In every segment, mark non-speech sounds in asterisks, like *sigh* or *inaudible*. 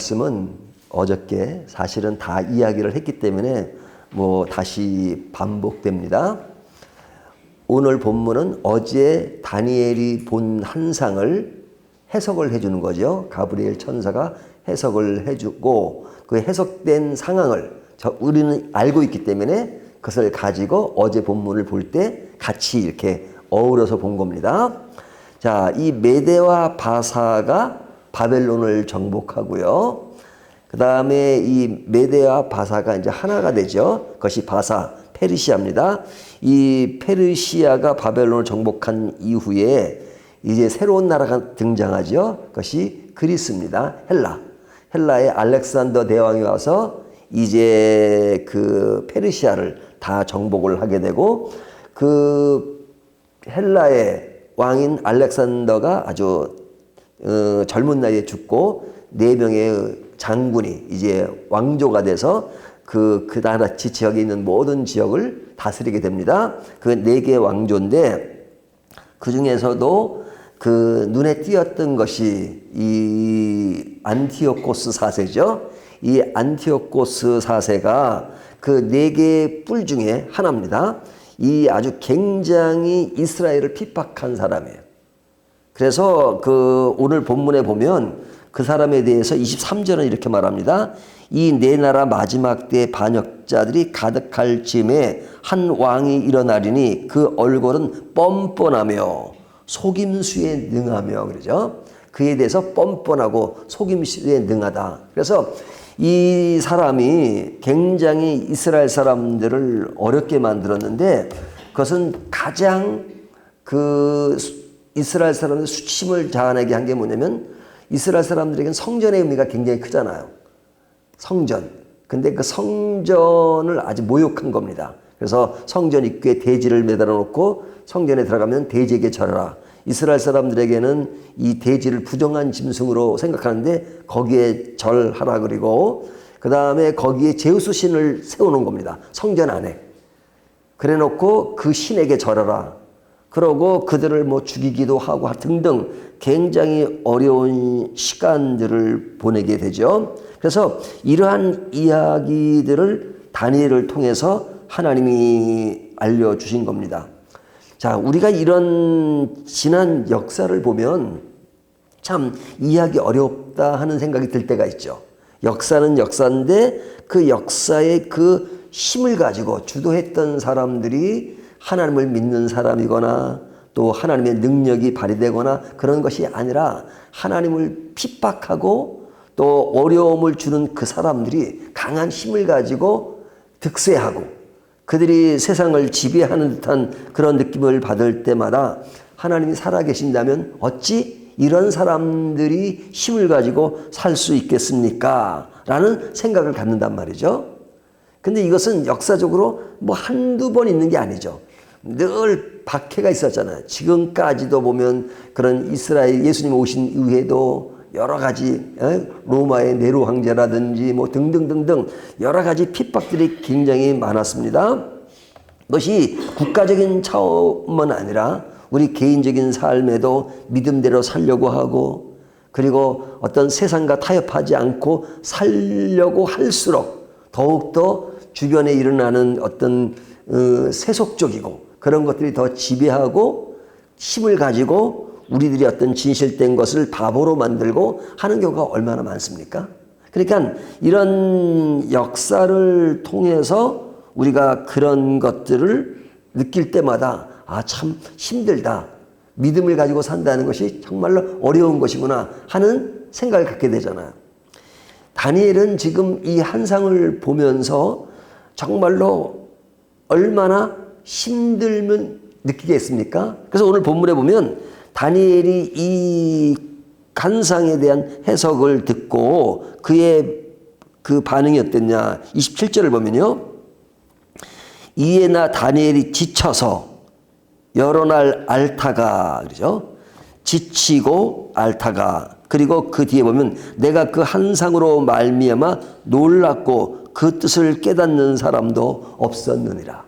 말씀은 어저께 사실은 다 이야기를 했기 때문에 뭐 다시 반복됩니다. 오늘 본문은 어제 다니엘이 본 한상을 해석을 해주는 거죠. 가브리엘 천사가 해석을 해주고 그 해석된 상황을 저 우리는 알고 있기 때문에 그것을 가지고 어제 본문을 볼 때 같이 이렇게 어우러서 본 겁니다. 자, 이 메대와 바사가 바벨론을 정복하고요. 그 다음에 이 메대와 바사가 이제 하나가 되죠. 그것이 바사, 페르시아입니다. 이 페르시아가 바벨론을 정복한 이후에 이제 새로운 나라가 등장하죠. 그것이 그리스입니다. 헬라. 헬라의 알렉산더 대왕이 와서 이제 그 페르시아를 다 정복을 하게 되고 그 헬라의 왕인 알렉산더가 아주 어, 젊은 나이에 죽고 네 명의 장군이 이제 왕조가 돼서 그, 그 나라 지 지역에 있는 모든 지역을 다스리게 됩니다. 그 네 개의 왕조인데 그 중에서도 그 눈에 띄었던 것이 이 안티오코스 사세죠. 이 안티오코스 사세가 그 네 개의 뿔 중에 하나입니다. 이 아주 굉장히 이스라엘을 핍박한 사람이에요. 그래서 그 오늘 본문에 보면 그 사람에 대해서 23절은 이렇게 말합니다. 이 네 나라 마지막 때 반역자들이 가득할 즈음에 한 왕이 일어나리니 그 얼굴은 뻔뻔하며 속임수에 능하며 그러죠. 그에 대해서 뻔뻔하고 속임수에 능하다. 그래서 이 사람이 굉장히 이스라엘 사람들을 어렵게 만들었는데 그것은 가장 그 이스라엘 사람들 수침을 자아내게 한 게 뭐냐면 이스라엘 사람들에게는 성전의 의미가 굉장히 크잖아요. 성전. 근데 그 성전을 아주 모욕한 겁니다. 그래서 성전 입구에 대지를 매달아 놓고 성전에 들어가면 대지에게 절하라. 이스라엘 사람들에게는 이 대지를 부정한 짐승으로 생각하는데 거기에 절하라 그리고 그 다음에 거기에 제우스 신을 세우는 겁니다. 성전 안에. 그래 놓고 그 신에게 절하라. 그러고 그들을 뭐 죽이기도 하고 등등 굉장히 어려운 시간들을 보내게 되죠. 그래서 이러한 이야기들을 다니엘을 통해서 하나님이 알려주신 겁니다. 자, 우리가 이런 지난 역사를 보면 참 이해하기 어렵다 하는 생각이 들 때가 있죠. 역사는 역사인데 그 역사의 그 힘을 가지고 주도했던 사람들이 하나님을 믿는 사람이거나 또 하나님의 능력이 발휘되거나 그런 것이 아니라 하나님을 핍박하고 또 어려움을 주는 그 사람들이 강한 힘을 가지고 득세하고 그들이 세상을 지배하는 듯한 그런 느낌을 받을 때마다 하나님이 살아계신다면 어찌 이런 사람들이 힘을 가지고 살 수 있겠습니까? 라는 생각을 갖는단 말이죠. 근데 이것은 역사적으로 뭐 한두 번 있는 게 아니죠. 늘 박해가 있었잖아요. 지금까지도 보면 그런 이스라엘 예수님 오신 이후에도 여러 가지 로마의 네로 황제라든지 뭐 등등등등 여러 가지 핍박들이 굉장히 많았습니다. 그것이 국가적인 차원만 아니라 우리 개인적인 삶에도 믿음대로 살려고 하고 그리고 어떤 세상과 타협하지 않고 살려고 할수록 더욱더 주변에 일어나는 어떤 어, 세속적이고 그런 것들이 더 지배하고 힘을 가지고 우리들이 어떤 진실된 것을 바보로 만들고 하는 경우가 얼마나 많습니까? 그러니까 이런 역사를 통해서 우리가 그런 것들을 느낄 때마다 아, 참 힘들다. 믿음을 가지고 산다는 것이 정말로 어려운 것이구나 하는 생각을 갖게 되잖아요. 다니엘은 지금 이 한상을 보면서 정말로 얼마나 힘들면 느끼겠습니까? 그래서 오늘 본문에 보면 다니엘이 이 간상에 대한 해석을 듣고 그의 그 반응이 어땠냐. 27절을 보면요. 이에 나 다니엘이 지쳐서 여러 날 앓다가 그러죠. 지치고 앓다가 그리고 그 뒤에 보면 내가 그 한상으로 말미암아 놀랐고 그 뜻을 깨닫는 사람도 없었느니라.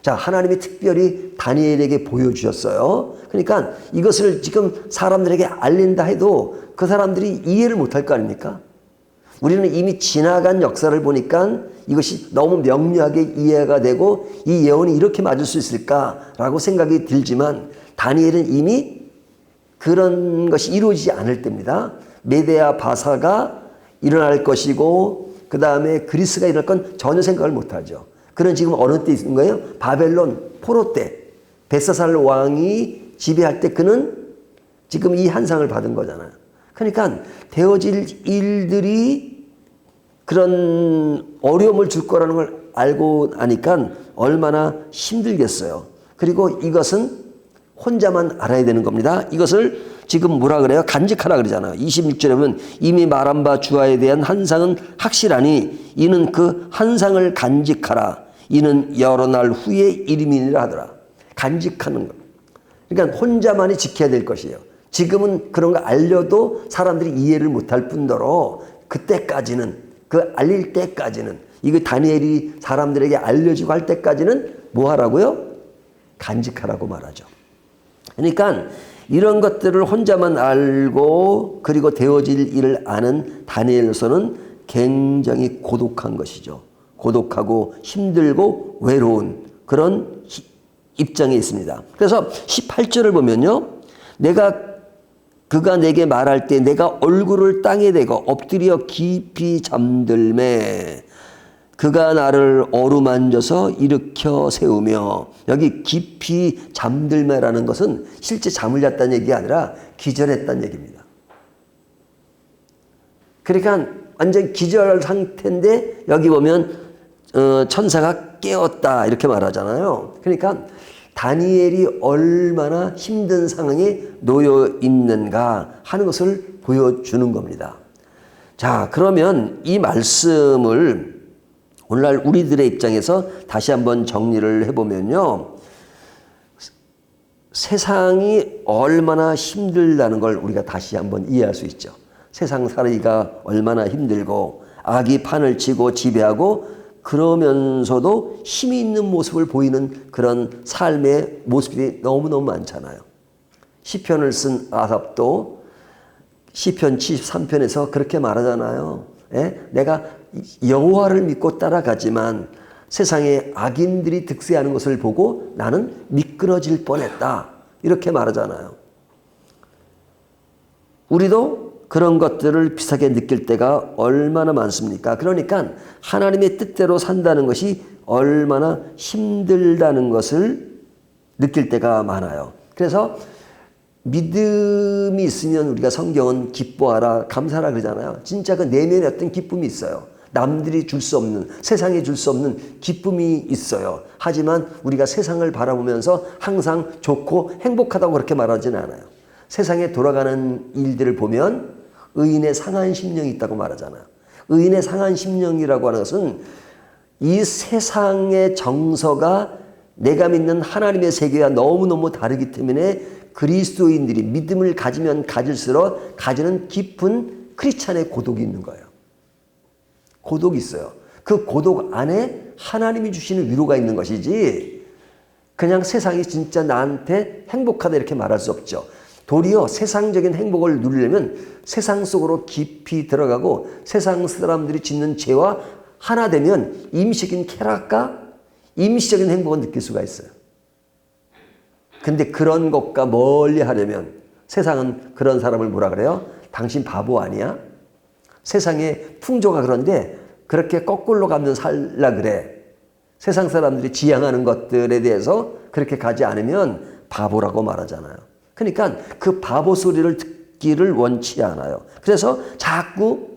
자, 하나님이 특별히 다니엘에게 보여주셨어요. 그러니까 이것을 지금 사람들에게 알린다 해도 그 사람들이 이해를 못할 거 아닙니까? 우리는 이미 지나간 역사를 보니까 이것이 너무 명료하게 이해가 되고 이 예언이 이렇게 맞을 수 있을까라고 생각이 들지만 다니엘은 이미 그런 것이 이루어지지 않을 때입니다. 메데아 바사가 일어날 것이고 그 다음에 그리스가 일어날 건 전혀 생각을 못하죠. 그는 지금 어느 때 있는 거예요? 바벨론 포로 때 베사살 왕이 지배할 때 그는 지금 이 한상을 받은 거잖아요. 그러니까 되어질 일들이 그런 어려움을 줄 거라는 걸 알고 나니까 얼마나 힘들겠어요. 그리고 이것은 혼자만 알아야 되는 겁니다. 이것을 지금 뭐라 그래요? 간직하라 그러잖아요. 26절에 보면 이미 말한 바 주화에 대한 한상은 확실하니 이는 그 한상을 간직하라. 이는 여러 날 후에 이름이니라 하더라. 간직하는 것. 그러니까 혼자만이 지켜야 될 것이에요. 지금은 그런 거 알려도 사람들이 이해를 못할 뿐더러 그때까지는 그 알릴 때까지는 이거 다니엘이 사람들에게 알려지고 할 때까지는 뭐 하라고요? 간직하라고 말하죠. 그러니까 이런 것들을 혼자만 알고 그리고 되어질 일을 아는 다니엘로서는 굉장히 고독한 것이죠. 고독하고 힘들고 외로운 그런 입장에 있습니다. 그래서 18절을 보면요. 내가 그가 내게 말할 때 내가 얼굴을 땅에 대고 엎드려 깊이 잠들매 그가 나를 어루만져서 일으켜 세우며 여기 깊이 잠들매라는 것은 실제 잠을 잤다는 얘기가 아니라 기절했다는 얘기입니다. 그러니까 완전 기절 상태인데 여기 보면 어, 천사가 깨웠다 이렇게 말하잖아요. 그러니까 다니엘이 얼마나 힘든 상황에 놓여 있는가 하는 것을 보여주는 겁니다. 자, 그러면 이 말씀을 오늘날 우리들의 입장에서 다시 한번 정리를 해보면요. 세상이 얼마나 힘들다는 걸 우리가 다시 한번 이해할 수 있죠. 세상 살기가 얼마나 힘들고 악이 판을 치고 지배하고 그러면서도 힘이 있는 모습을 보이는 그런 삶의 모습이 너무너무 많잖아요. 시편을 쓴 아삽도 시편 73편에서 그렇게 말하잖아요. 예? 내가 여호와를 믿고 따라가지만 세상에 악인들이 득세하는 것을 보고 나는 미끄러질 뻔했다. 이렇게 말하잖아요. 우리도 그런 것들을 비슷하게 느낄 때가 얼마나 많습니까? 그러니까 하나님의 뜻대로 산다는 것이 얼마나 힘들다는 것을 느낄 때가 많아요. 그래서 믿음이 있으면 우리가 성경은 기뻐하라, 감사하라 그러잖아요. 진짜 그 내면에 어떤 기쁨이 있어요. 남들이 줄 수 없는, 세상에 줄 수 없는 기쁨이 있어요. 하지만 우리가 세상을 바라보면서 항상 좋고 행복하다고 그렇게 말하지는 않아요. 세상에 돌아가는 일들을 보면 의인의 상한 심령이 있다고 말하잖아요. 의인의 상한 심령이라고 하는 것은 이 세상의 정서가 내가 믿는 하나님의 세계와 너무너무 다르기 때문에 그리스도인들이 믿음을 가지면 가질수록 가지는 깊은 크리스찬의 고독이 있는 거예요. 고독이 있어요. 그 고독 안에 하나님이 주시는 위로가 있는 것이지 그냥 세상이 진짜 나한테 행복하다 이렇게 말할 수 없죠. 도리어 세상적인 행복을 누리려면 세상 속으로 깊이 들어가고 세상 사람들이 짓는 죄와 하나 되면 임시적인 쾌락과 임시적인 행복을 느낄 수가 있어요. 근데 그런 것과 멀리 하려면 세상은 그런 사람을 뭐라 그래요? 당신 바보 아니야? 세상에 풍조가 그런데 그렇게 거꾸로 가면 살라 그래. 세상 사람들이 지향하는 것들에 대해서 그렇게 가지 않으면 바보라고 말하잖아요. 그러니까 그 바보 소리를 듣기를 원치 않아요. 그래서 자꾸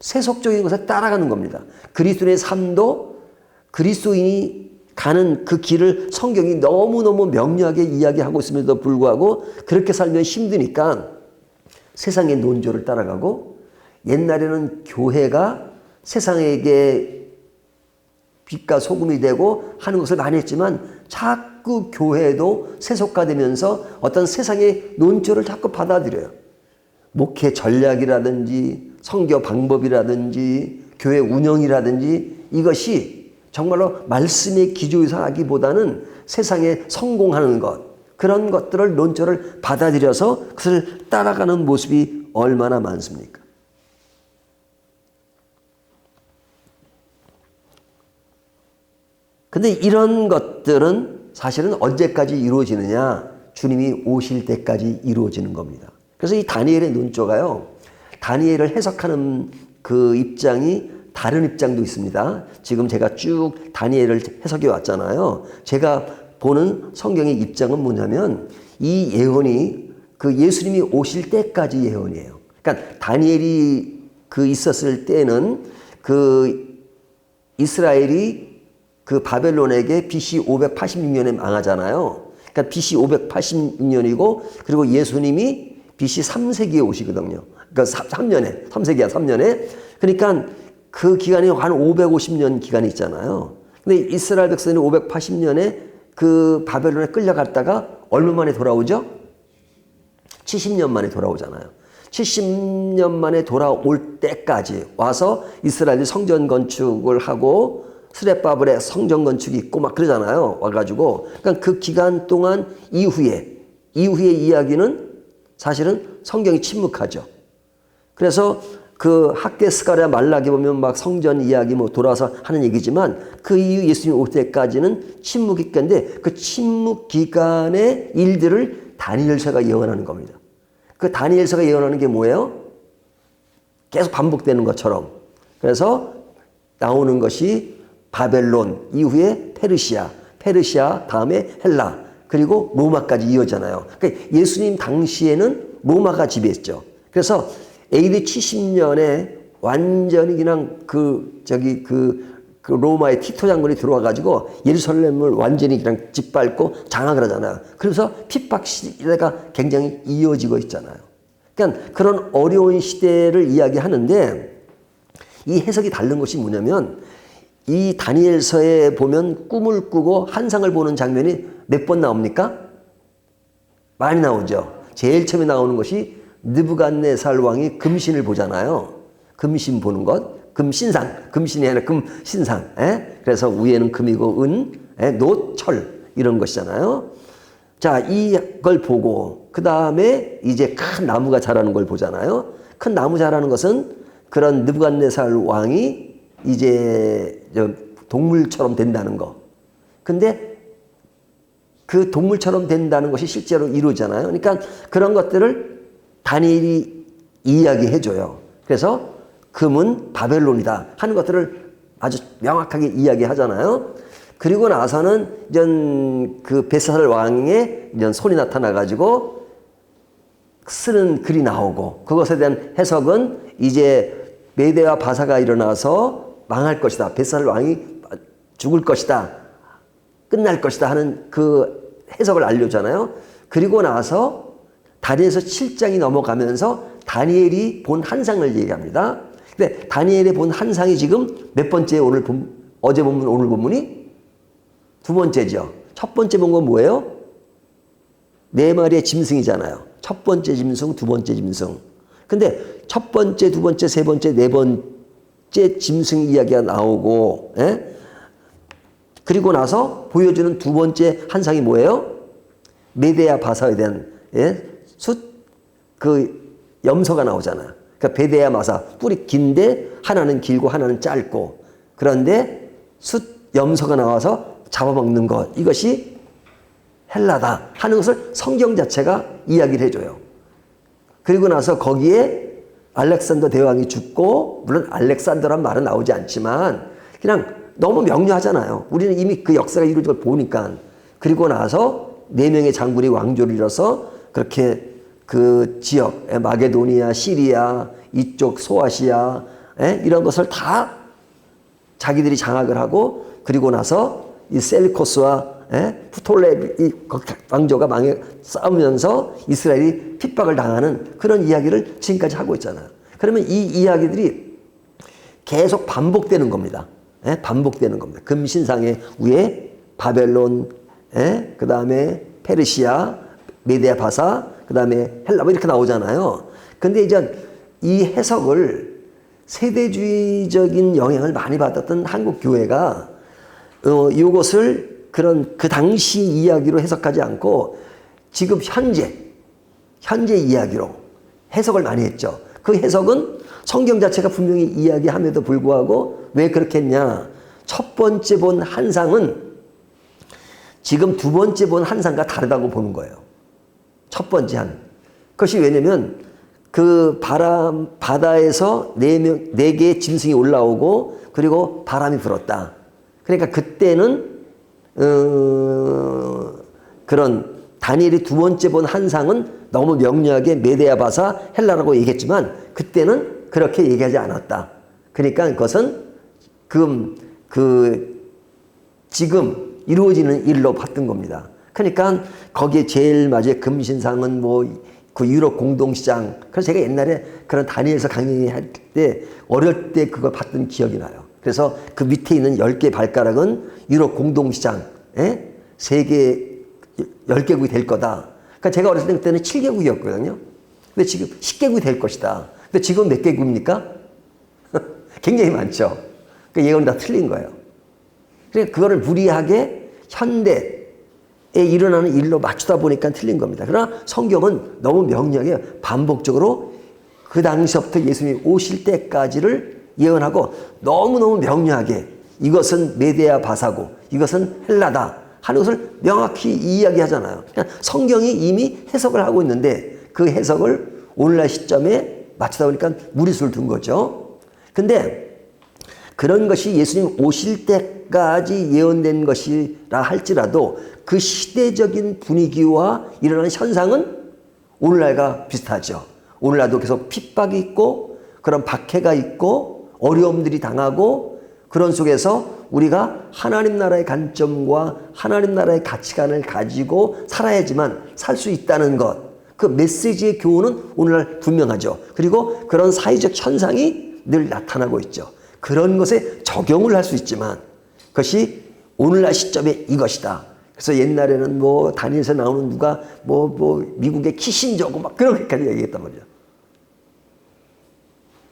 세속적인 것에 따라가는 겁니다. 그리스도의 삶도 그리스도인이 가는 그 길을 성경이 너무너무 명료하게 이야기하고 있음에도 불구하고 그렇게 살면 힘드니까 세상의 논조를 따라가고 옛날에는 교회가 세상에게 빛과 소금이 되고 하는 것을 많이 했지만 자꾸 교회도 세속화되면서 어떤 세상의 논조를 자꾸 받아들여요. 목회 전략이라든지 성교 방법이라든지 교회 운영이라든지 이것이 정말로 말씀의 기조의사하기보다는 세상에 성공하는 것 그런 것들을 논조를 받아들여서 그것을 따라가는 모습이 얼마나 많습니까? 근데 이런 것들은 사실은 언제까지 이루어지느냐? 주님이 오실 때까지 이루어지는 겁니다. 그래서 이 다니엘의 논조가요. 다니엘을 해석하는 그 입장이 다른 입장도 있습니다. 지금 제가 쭉 다니엘을 해석해 왔잖아요. 제가 보는 성경의 입장은 뭐냐면 이 예언이 그 예수님이 오실 때까지 예언이에요. 그러니까 다니엘이 그 있었을 때는 그 이스라엘이 그 바벨론에게 BC 586년에 망하잖아요. 그러니까 BC 586년이고 그리고 예수님이 BC 3세기에 오시거든요. 그러니까 3년에 3세기야 3년에 그러니까 그 기간이 한 550년 기간이 있잖아요. 근데 이스라엘 백성이 580년에 그 바벨론에 끌려갔다가 얼마 만에 돌아오죠? 70년 만에 돌아오잖아요. 70년 만에 돌아올 때까지 와서 이스라엘이 성전 건축을 하고 스레바블의 성전 건축이 있고 막 그러잖아요. 와가지고 그러니까 그 기간 동안 이후에 이후의 이야기는 사실은 성경이 침묵하죠. 그래서 그 학계 스가랴 말라기 보면 막 성전 이야기 뭐 돌아서 하는 얘기지만 그 이후 예수님 올 때까지는 침묵 기간인데 그 침묵 기간의 일들을 다니엘서가 예언하는 겁니다. 그 다니엘서가 예언하는 게 뭐예요? 계속 반복되는 것처럼. 그래서 나오는 것이 바벨론 이후에 페르시아, 페르시아 다음에 헬라 그리고 로마까지 이어잖아요. 그러니까 예수님 당시에는 로마가 지배했죠. 그래서 AD 70년에 완전히 그냥 그 저기 그, 그 로마의 티토 장군이 들어와 가지고 예루살렘을 완전히 그냥 짓밟고 장악을 하잖아요. 그래서 핍박 시대가 굉장히 이어지고 있잖아요. 그러니까 그런 어려운 시대를 이야기하는데 이 해석이 다른 것이 뭐냐면 이 다니엘서에 보면 꿈을 꾸고 환상을 보는 장면이 몇 번 나옵니까? 많이 나오죠. 제일 처음에 나오는 것이 느부갓네살 왕이 금신을 보잖아요. 금신 보는 것, 금신상, 금신이 아니라 금신상. 에? 그래서 위에는 금이고 은, 에? 노, 철 이런 것이잖아요. 자, 이걸 보고 그 다음에 이제 큰 나무가 자라는 걸 보잖아요. 큰 나무 자라는 것은 그런 느부갓네살 왕이 이제 동물처럼 된다는 거. 근데 그 동물처럼 된다는 것이 실제로 이루어지잖아요. 그러니까 그런 것들을 다니엘이 이야기해 줘요. 그래서 금은 바벨론이다 하는 것들을 아주 명확하게 이야기하잖아요. 그리고 나서는 이전 그 베사살 왕의 이전 손이 나타나 가지고 쓰는 글이 나오고 그것에 대한 해석은 이제 메대와 바사가 일어나서 망할 것이다. 베사살 왕이 죽을 것이다. 끝날 것이다 하는 그 해석을 알려잖아요. 그리고 나서 다니엘서 7장이 넘어가면서 다니엘이 본 한상을 얘기합니다. 근데 다니엘이 본 한상이 지금 몇 번째 오늘 본, 어제 본문 오늘 본문이 두 번째죠. 첫 번째 본 건 뭐예요? 네 마리의 짐승이잖아요. 첫 번째 짐승, 두 번째 짐승. 근데 첫 번째, 두 번째, 세 번째, 네 번째 짐승 이야기가 나오고, 예? 그리고 나서 보여주는 두 번째 한상이 뭐예요? 메데아 바사에 대한 예? 숫그 염소가 나오잖아요. 그러니까 베데아 마사 뿔이 긴데 하나는 길고 하나는 짧고 그런데 숫 염소가 나와서 잡아먹는 것 이것이 헬라다 하는 것을 성경 자체가 이야기를 해줘요. 그리고 나서 거기에 알렉산더 대왕이 죽고 물론 알렉산더란 말은 나오지 않지만 그냥 너무 명료하잖아요. 우리는 이미 그 역사가 이루어진 걸 보니까 그리고 나서 네 명의 장군이 왕조를 이뤄서 그렇게 그 지역 마게도니아, 시리아 이쪽 소아시아 에? 이런 것을 다 자기들이 장악을 하고 그리고 나서 이 셀코스와 에? 프톨레 이 왕조가 망해 싸우면서 이스라엘이 핍박을 당하는 그런 이야기를 지금까지 하고 있잖아요. 그러면 이 이야기들이 계속 반복되는 겁니다. 에? 반복되는 겁니다. 금신상의 위에 바벨론, 그 다음에 페르시아, 메디아 바사, 그 다음에 헬라 뭐 이렇게 나오잖아요. 근데 이제 이 해석을 세대주의적인 영향을 많이 받았던 한국 교회가 어, 이것을 그런 그 당시 이야기로 해석하지 않고 지금 현재 현재 이야기로 해석을 많이 했죠. 그 해석은 성경 자체가 분명히 이야기함에도 불구하고 왜 그렇게 했냐? 첫 번째 본 한상은 지금 두 번째 본 한상과 다르다고 보는 거예요. 첫 번째 한. 그것이 왜냐면 그 바람, 바다에서 네 명, 네 개의 짐승이 올라오고 그리고 바람이 불었다. 그러니까 그때는, 어, 그런 다니엘이 두 번째 본 한상은 너무 명료하게 메데아 바사 헬라라고 얘기했지만 그때는 그렇게 얘기하지 않았다. 그러니까 그것은 그, 그 지금 이루어지는 일로 봤던 겁니다. 그러니까 거기에 제일 마지막 금신상은 뭐 그 유럽 공동시장. 그래서 제가 옛날에 그런 다니엘서 강의할 때 어릴 때 그걸 봤던 기억이 나요. 그래서 그 밑에 있는 10개 발가락은 유럽 공동시장. 에? 세계 10개국이 될 거다. 그러니까 제가 어렸을 때는 7개국이었거든요. 근데 지금 10개국이 될 것이다. 근데 지금 몇 개국입니까? *laughs* 굉장히 많죠. 그 예언이 다 틀린 거예요. 그러니까 그거를 무리하게 현대에 일어나는 일로 맞추다 보니까 틀린 겁니다. 그러나 성경은 너무 명령해 반복적으로 그 당시부터 예수님이 오실 때까지를 예언하고 너무너무 명료하게 이것은 메데아 바사고 이것은 헬라다 하는 것을 명확히 이야기하잖아요. 그러니까 성경이 이미 해석을 하고 있는데 그 해석을 오늘날 시점에 맞추다 보니까 무리수를 둔 거죠. 근데 그런 것이 예수님 오실 때까지 예언된 것이라 할지라도 그 시대적인 분위기와 일어나는 현상은 오늘날과 비슷하죠. 오늘날도 계속 핍박이 있고 그런 박해가 있고 어려움들이 당하고 그런 속에서 우리가 하나님 나라의 관점과 하나님 나라의 가치관을 가지고 살아야지만 살 수 있다는 것. 그 메시지의 교훈은 오늘날 분명하죠. 그리고 그런 사회적 현상이 늘 나타나고 있죠. 그런 것에 적용을 할 수 있지만 그것이 오늘날 시점에 이것이다. 그래서 옛날에는 뭐 다니엘서 나오는 누가 뭐 뭐 미국의 키신저고 막 그렇게까지 얘기했단 말이죠.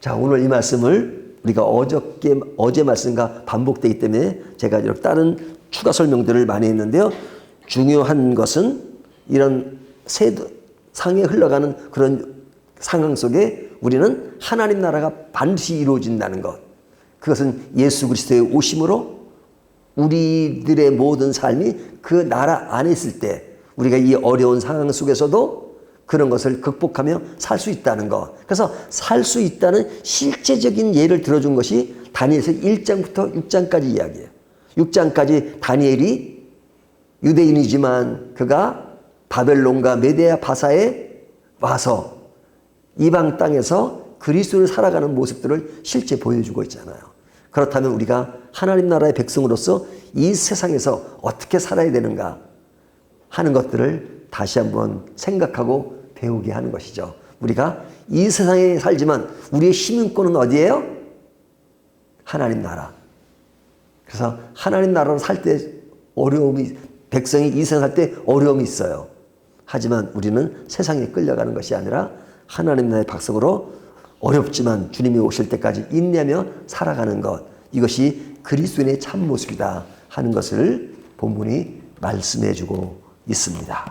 자 오늘 이 말씀을 우리가 어저께 어제 말씀과 반복되기 때문에 제가 이렇게 다른 추가 설명들을 많이 했는데요. 중요한 것은 이런 세도 상에 흘러가는 그런 상황 속에 우리는 하나님 나라가 반드시 이루어진다는 것. 그것은 예수 그리스도의 오심으로 우리들의 모든 삶이 그 나라 안에 있을 때 우리가 이 어려운 상황 속에서도 그런 것을 극복하며 살 수 있다는 것. 그래서 살 수 있다는 실제적인 예를 들어준 것이 다니엘서 1장부터 6장까지 이야기예요. 6장까지 다니엘이 유대인이지만 그가 바벨론과 메데아 바사에 와서 이방 땅에서 그리스도를 살아가는 모습들을 실제 보여주고 있잖아요. 그렇다면 우리가 하나님 나라의 백성으로서 이 세상에서 어떻게 살아야 되는가 하는 것들을 다시 한번 생각하고 배우게 하는 것이죠. 우리가 이 세상에 살지만 우리의 시민권은 어디예요? 하나님 나라. 그래서 하나님 나라로 살 때 어려움이 백성이 이 세상 살 때 어려움이 있어요. 하지만 우리는 세상에 끌려가는 것이 아니라 하나님 나라의 백성으로 어렵지만 주님이 오실 때까지 인내하며 살아가는 것 이것이 그리스도인의 참 모습이다 하는 것을 본문이 말씀해 주고 있습니다.